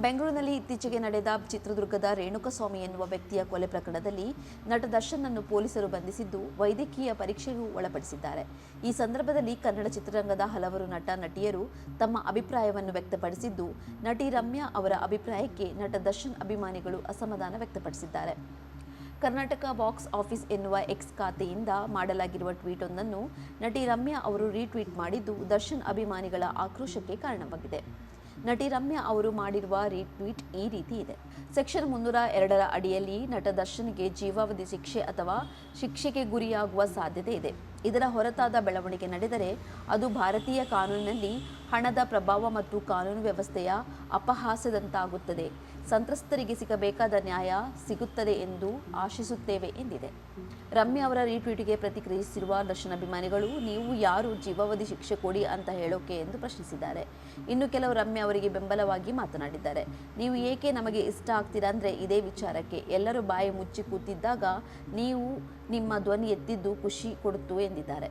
ಬೆಂಗಳೂರಿನಲ್ಲಿ ಇತ್ತೀಚೆಗೆ ನಡೆದ ಚಿತ್ರದುರ್ಗದ ರೇಣುಕಸ್ವಾಮಿ ಎನ್ನುವ ವ್ಯಕ್ತಿಯ ಕೊಲೆ ಪ್ರಕರಣದಲ್ಲಿ ನಟ ದರ್ಶನ್ ಅನ್ನು ಪೊಲೀಸರು ಬಂಧಿಸಿದ್ದು ವೈದ್ಯಕೀಯ ಪರೀಕ್ಷೆಗೂ ಒಳಪಡಿಸಿದ್ದಾರೆ. ಈ ಸಂದರ್ಭದಲ್ಲಿ ಕನ್ನಡ ಚಿತ್ರರಂಗದ ಹಲವರು ನಟ, ನಟಿಯರು ತಮ್ಮ ಅಭಿಪ್ರಾಯವನ್ನು ವ್ಯಕ್ತಪಡಿಸಿದ್ದು, ನಟಿ ರಮ್ಯಾ ಅವರ ಅಭಿಪ್ರಾಯಕ್ಕೆ ನಟ ದರ್ಶನ್ ಅಭಿಮಾನಿಗಳು ಅಸಮಾಧಾನ ವ್ಯಕ್ತಪಡಿಸಿದ್ದಾರೆ. ಕರ್ನಾಟಕ ಬಾಕ್ಸ್ ಆಫೀಸ್ ಎನ್ನುವ ಎಕ್ಸ್ ಖಾತೆಯಿಂದ ಮಾಡಲಾಗಿರುವ ಟ್ವೀಟ್ ಒಂದನ್ನು ನಟಿ ರಮ್ಯಾ ಅವರು ರೀಟ್ವೀಟ್ ಮಾಡಿದ್ದು ದರ್ಶನ್ ಅಭಿಮಾನಿಗಳ ಆಕ್ರೋಶಕ್ಕೆ ಕಾರಣವಾಗಿದೆ. ನಟಿ ರಮ್ಯಾ ಅವರು ಮಾಡಿರುವ ರೀಟ್ವೀಟ್ ಈ ರೀತಿ ಇದೆ. ಸೆಕ್ಷನ್ ಮುನ್ನೂರ ಎರಡರ ಅಡಿಯಲ್ಲಿ ನಟ ದರ್ಶನ್ಗೆ ಜೀವಾವಧಿ ಶಿಕ್ಷೆ ಅಥವಾ ಶಿಕ್ಷೆಗೆ ಗುರಿಯಾಗುವ ಸಾಧ್ಯತೆ ಇದೆ. ಇದರ ಹೊರತಾದ ಬೆಳವಣಿಗೆ ನಡೆದರೆ ಅದು ಭಾರತೀಯ ಕಾನೂನಿನಲ್ಲಿ ಹಣದ ಪ್ರಭಾವ ಮತ್ತು ಕಾನೂನು ವ್ಯವಸ್ಥೆಯ ಅಪಹಾಸ್ಯದಂತಾಗುತ್ತದೆ. ಸಂತ್ರಸ್ತರಿಗೆ ಸಿಗಬೇಕಾದ ನ್ಯಾಯ ಸಿಗುತ್ತದೆ ಎಂದು ಆಶಿಸುತ್ತೇವೆ ಎಂದಿದೆ. ರಮ್ಯ ಅವರ ರೀಟ್ವೀಟ್ಗೆ ಪ್ರತಿಕ್ರಿಯಿಸಿರುವ ದರ್ಶನ ಅಭಿಮಾನಿಗಳು, ನೀವು ಯಾರು ಜೀವಾವಧಿ ಶಿಕ್ಷೆ ಕೊಡಿ ಅಂತ ಹೇಳೋಕೆ ಎಂದು ಪ್ರಶ್ನಿಸಿದ್ದಾರೆ. ಇನ್ನು ಕೆಲವು ರಮ್ಯ ಅವರಿಗೆ ಬೆಂಬಲವಾಗಿ ಮಾತನಾಡಿದ್ದಾರೆ. ನೀವು ಏಕೆ ನಮಗೆ ಇಷ್ಟ ಆಗ್ತೀರಾ ಅಂದರೆ ಇದೇ ವಿಚಾರಕ್ಕೆ. ಎಲ್ಲರೂ ಬಾಯಿ ಮುಚ್ಚಿ ಕೂತಿದ್ದಾಗ ನೀವು ನಿಮ್ಮ ಧ್ವನಿ ಎತ್ತಿದ್ದು ಖುಷಿ ಕೊಡುತ್ತು ಎಂದಿದ್ದಾರೆ.